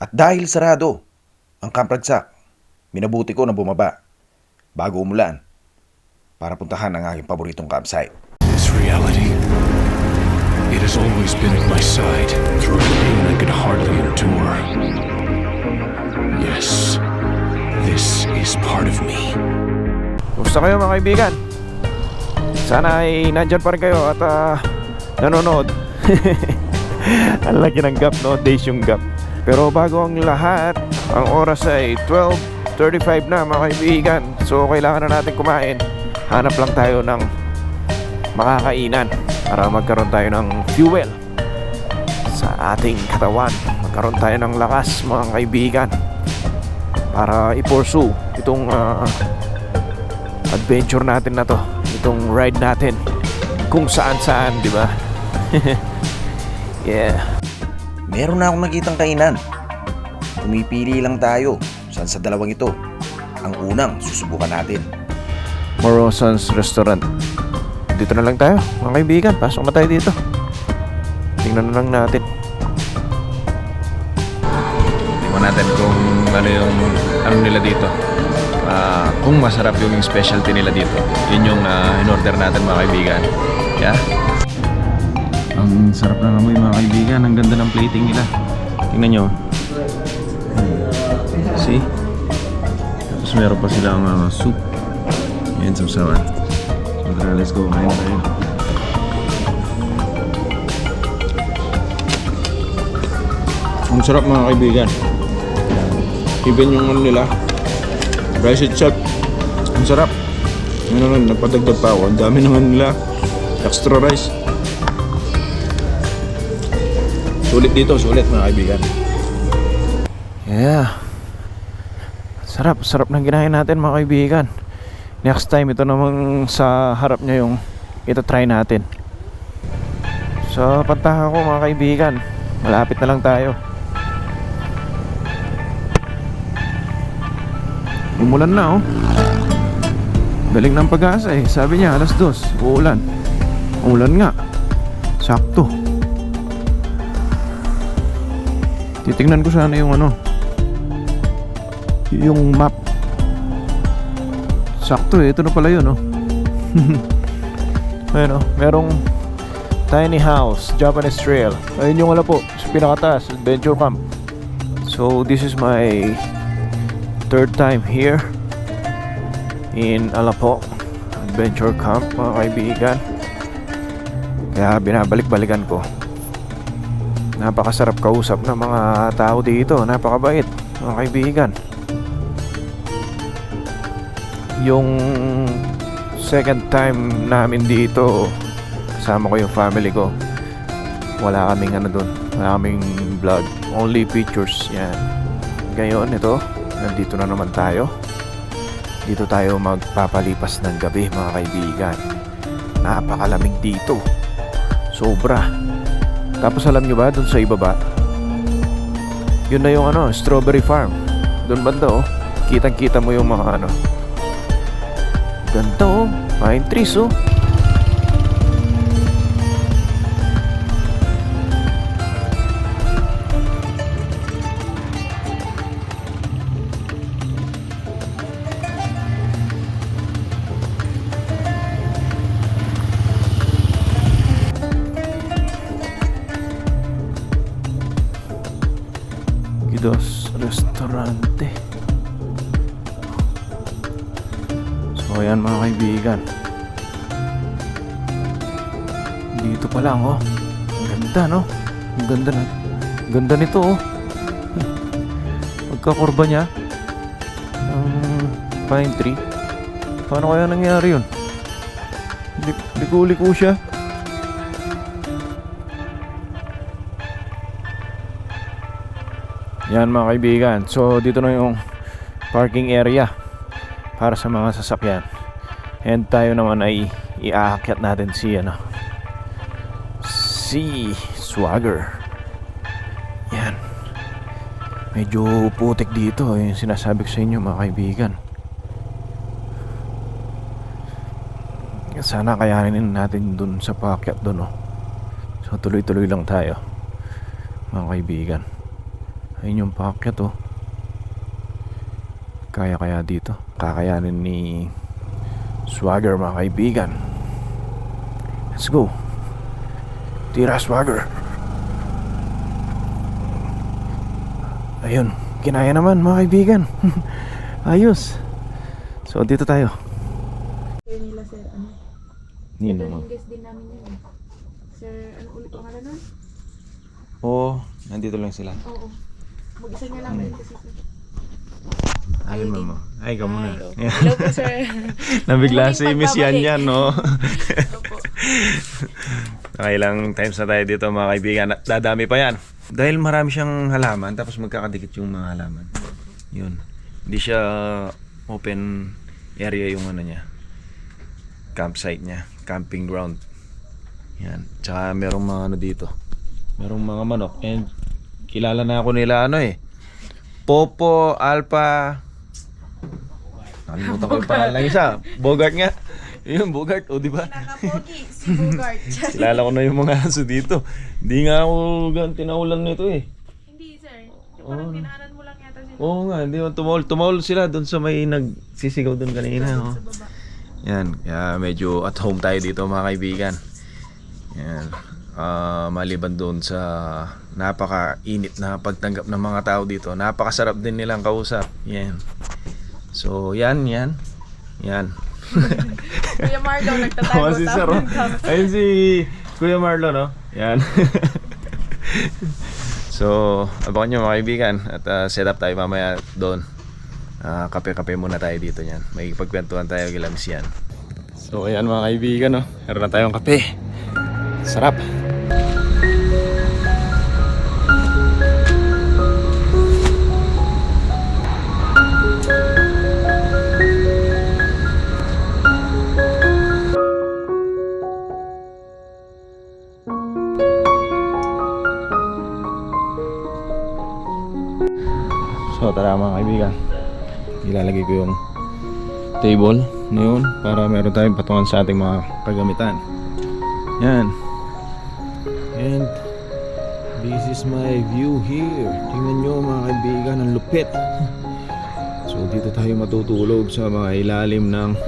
At dahil sarado ang Camp Ragsak, minabuti ko na bumaba bago umulan para puntahan ang aking paboritong campsite. This reality, it has always been at my side through pain I could hardly endure. Yes, this is part of me. Kumusta kayo mga kaibigan? Sana ay nandyan pa rin kayo at ah, nanonood. ang laki ng gap no, days yung gap. Pero bago ang lahat, ang oras ay 12.35 na mga kaibigan. So kailangan na natin kumain. Hanap lang tayo ng makakainan para magkaroon tayo ng fuel sa ating katawan. Magkaroon tayo ng lakas mga kaibigan para i-pursue itong ah, adventure natin na to itong ride natin kung saan saan di ba yeah Meron na akong nakitang kainan. Pumipili lang tayo saan sa dalawang ito. Ang unang susubukan natin. Morosans Restaurant dito na lang tayo mga kaibigan pasok na tayo dito tingnan na lang natin Tingnan natin kung ano yung ano nila dito. Ah, kung masarap yung specialty nila dito. Yun yung ah, in-order natin mga kaibigan. Yeah? Ang sarap ng amoy mga kaibigan. Ang ganda ng plating nila. Tingnan nyo. See? Tapos meron pa silang ah, soup. Yan, sausawan. So tara, let's go. Kain tayo. Ang sarap mga kaibigan. Even yung ano nila, rice itself, ang sarap. Ano lang, nagpadagdag pa ako. Ang dami naman nila, extra rice. Sulit dito, sulit mga kaibigan. yeah. Sarap sarap ng ginahin natin mga kaibigan. Next time ito namang sa harap niya yung ito try natin. Sa pantaha ko mga kaibigan malapit na lang tayo. Umulan na oh. Galing ng pag-asa eh. Sabi niya alas dos uulan. Umulan nga. Sakto titingnan ko sana yung ano yung map. Sakto eh ito na pala yun oh. Ayun oh merong tiny house Japanese trail. Ayun yung wala po sa pinakataas adventure camp. So this is my third time here in Alapo adventure camp mga kaibigan. Kaya binabalik-balikan ko napakasarap kausap ng mga tao dito. Napakabait mga kaibigan. Yung second time namin dito kasama ko yung family ko. Wala kaming ano dun. Wala kaming vlog. Only pictures yan. Ngayon ito nandito na naman tayo. Dito tayo magpapalipas ng gabi mga kaibigan. Napakalamig dito. Sobra tapos alam nyo ba dun sa ibaba yun na yung ano strawberry farm dun banda oh kitang kita mo yung mga ano Ganda oh. Pine trees oh. Guidos Restaurante. So ayan mga kaibigan. Dito pa lang oh. Ang ganda no? Ang ganda na. Ganda nito oh. Pagkakurba niya Ang pine tree. Paano kaya nangyari yun? Lik- Liko-liko siya Yan mga kaibigan So dito na yung parking area para sa mga sasakyan. And tayo naman ay iaakyat natin si ano si Swagger. Yan. Medyo putik dito yung sinasabi ko sa inyo mga kaibigan. Sana kayanin natin dun sa paakyat dun oh. So tuloy-tuloy lang tayo mga kaibigan. Ayun yung paakyat oh. Kaya kaya dito. Kakayanin ni Swagger mga kaibigan. Let's go. Tira Swagger. Ayun. Kinaya naman mga kaibigan. Ayos. So dito tayo. Nila sir, ano? Nino Ito yung guest din namin yun. eh. Sir, ano ulit pangalan nun? Oo, nandito lang sila. Oo. Mag-isa niya lang rin kasi sir. Ayun mama. Ay, ka muna. Ay, Hello po sir. Nabigla si Miss Yan pagbabalik. yan, no? Opo. Nakailang times na tayo dito mga kaibigan. Dadami pa yan. Dahil marami siyang halaman, tapos magkakadikit yung mga halaman. Yun. Hindi siya open area yung ano niya. Campsite niya. Camping ground. Yan. Tsaka merong mga ano dito. Merong mga manok. And kilala na ako nila ano eh. Popo, Alpha. Nakalimutan ko yung pangalan ng isa. Bogart nga. Yun, Bogart. O, di ba? Nakapogi, si Bugart. Kilala ko na yung mga aso dito. Hindi nga ako gan tinaulan nito eh. Hindi sir. Parang dinaanan mo lang yata sila Oo nga, hindi mo tumawol. Tumawol sila doon sa may nagsisigaw doon kanina. Oh. sa baba. Yan, kaya medyo at home tayo dito mga kaibigan. Yan. Ah, maliban doon sa napaka-init na pagtanggap ng mga tao dito. Napakasarap din nilang kausap. Yan. So, yan, yan. Yan. Kuya Marlo, nagtatago si Sir, oh. Ayun si Kuya Marlon, no? Yan. so, abangan nyo mga kaibigan. At ah, set up tayo mamaya doon. Ah, kape-kape muna tayo dito yan. May pagkwentuhan tayo kila Miss yan. So, ayan mga kaibigan, no? Meron na tayong kape. Sarap. Tara mga kaibigan Ilalagay ko yung table na yun para meron tayong patungan sa ating mga kagamitan. Yan. And This is my view here. Tingnan nyo mga kaibigan ang lupit. So dito tayo matutulog sa mga ilalim ng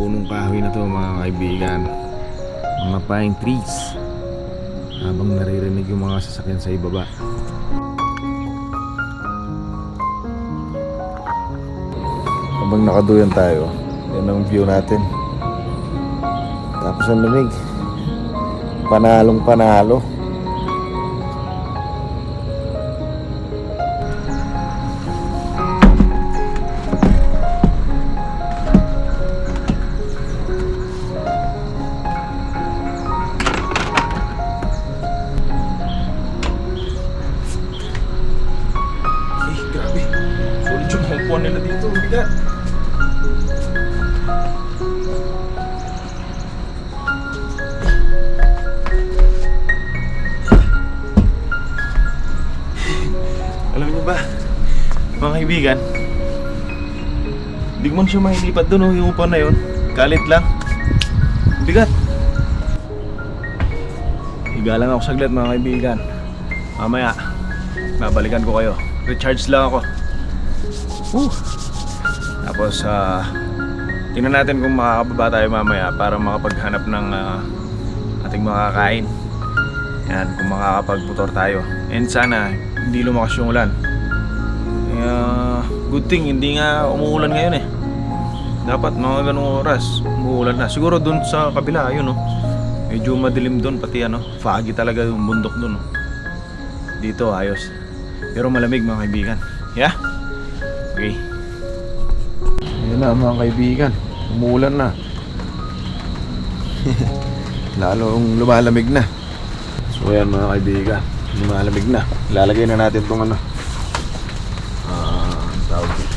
punong kahoy na to mga kaibigan. Mga pine trees. Habang naririnig yung mga sasakyan sa ibaba habang nakaduyan tayo yan ang view natin tapos ang lamig panalong panalo Eh, grabe. Sulit yung hongpuan nila dito. Bigat. Alam niyo ba, mga kaibigan, hindi ko man siya mahilipat doon, oh, yung upan na yun. Kalit lang. Bigat. Higa lang ako saglit mga kaibigan. Mamaya, babalikan ko kayo. Recharge lang ako. Woo! Tapos, ah, tingnan natin kung makakababa tayo mamaya para makapaghanap ng ah, ating mga kain. Yan, kung makakapagputor tayo. And sana, hindi lumakas yung ulan. Kaya, good thing, hindi nga umuulan ngayon eh. Dapat mga ganung oras, umuulan na. Siguro dun sa kabila, yun oh. Medyo madilim dun, pati ano, foggy talaga yung bundok dun oh. Dito, ayos. Pero malamig mga kaibigan. Yeah? Okay. Na mga kaibigan. Umuulan na. Lalong lumalamig na. So ayan mga kaibigan. Lumalamig na. Ilalagay na natin itong ano. Ah, tawag dito.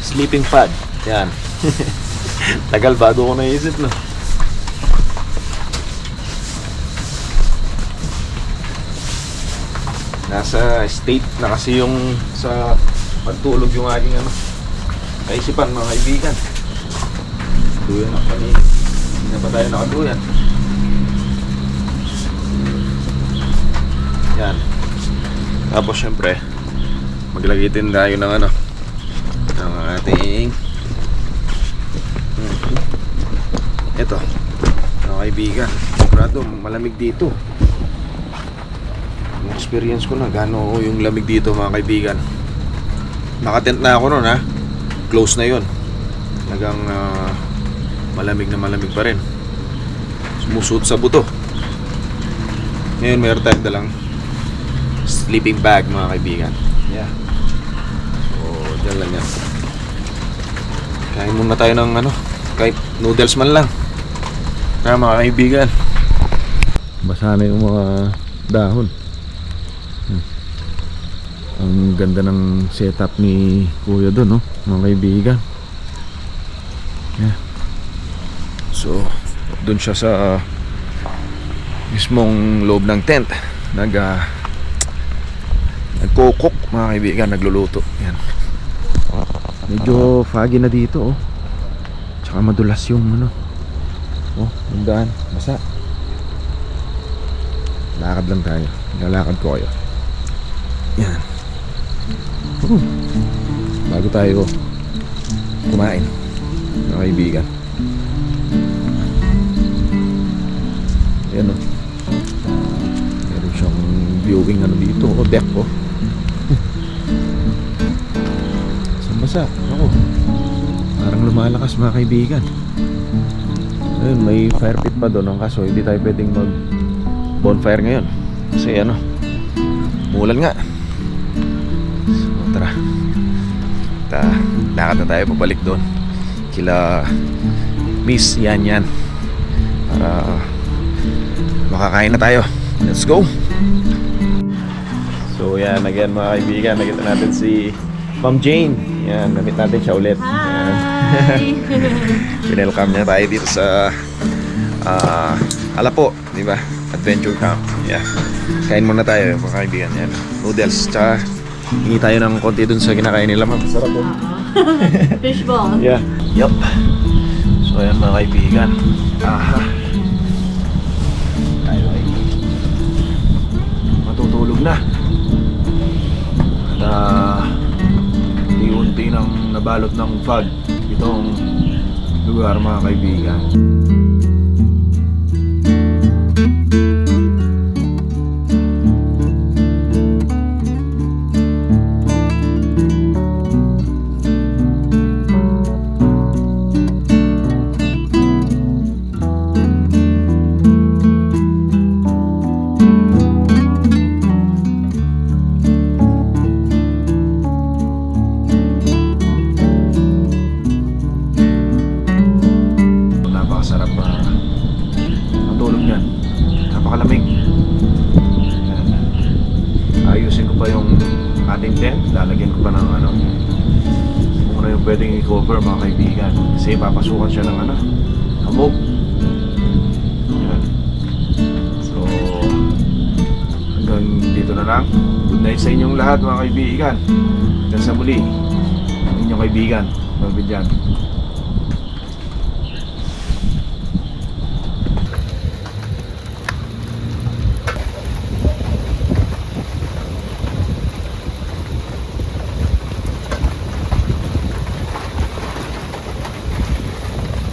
Sleeping pad. Yan. Tagal bago ko naisip no. nasa state na kasi yung sa pagtulog yung aking ano kaisipan mga kaibigan. Duyan ang kanina hindi na ba tayo nakaduyan? Yan. Tapos syempre maglagay din tayo ng ano ng ating ito mga kaibigan. Sigurado malamig dito. Experience ko na, gano yung lamig dito mga kaibigan. Nakatent na ako noon ha. Close na yun. Talagang ah, malamig na malamig pa rin. Sumusut sa buto. Ngayon mayroon tayong dalang sleeping bag mga kaibigan. Yeah. So, dyan lang yan. Kain muna tayo ng ano, kahit noodles man lang. Kaya mga kaibigan. Basa na yung mga dahon. Ang ganda ng setup ni Kuya doon, no? Mga kaibigan. Yeah. So, doon siya sa ah, mismong loob ng tent. Nag uh, nagkukok mga kaibigan, nagluluto. Yan. Medyo foggy na dito, oh. Tsaka madulas yung ano. Oh, yung. Basa. Lakad lang tayo. Lalakad ko kayo. Yan. Oh. Bago tayo kumain. Mga kaibigan. Ayan o. Meron siyang viewing ano dito. O deck oh. ko. Basa. Ako. Parang lumalakas mga kaibigan. Ayun, may fire pit pa doon. Kaso, hindi tayo pwedeng mag bonfire ngayon. Kasi ano, mulan nga. Tara. Ta, lakad na tayo pabalik doon. Kila Miss Yan Yan. Para makakain na tayo. Let's go! So yan, again mga kaibigan, nakita natin si Ma'am Jane. Yan, namit natin siya ulit. Hi! Pinelcome niya tayo dito sa ah Alapo, di ba? Adventure Camp. Yeah. Kain muna tayo, mga kaibigan. Yan. Noodles, tsaka hingi tayo ng konti dun sa kinakain nila, ma'am. Sarap po. Fishball. Yeah. Yup. So, ayan mga kaibigan. Aha. Tayo ay matutulog na. At uh, unti nang nabalot ng fog itong lugar mga kaibigan. I-cover mga kaibigan. Kasi papasukan siya ng ano. Hamog. Yan. So, hanggang dito na lang. Good night sa inyong lahat mga kaibigan. Hanggang sa muli. Inyong kaibigan. Magbidyan.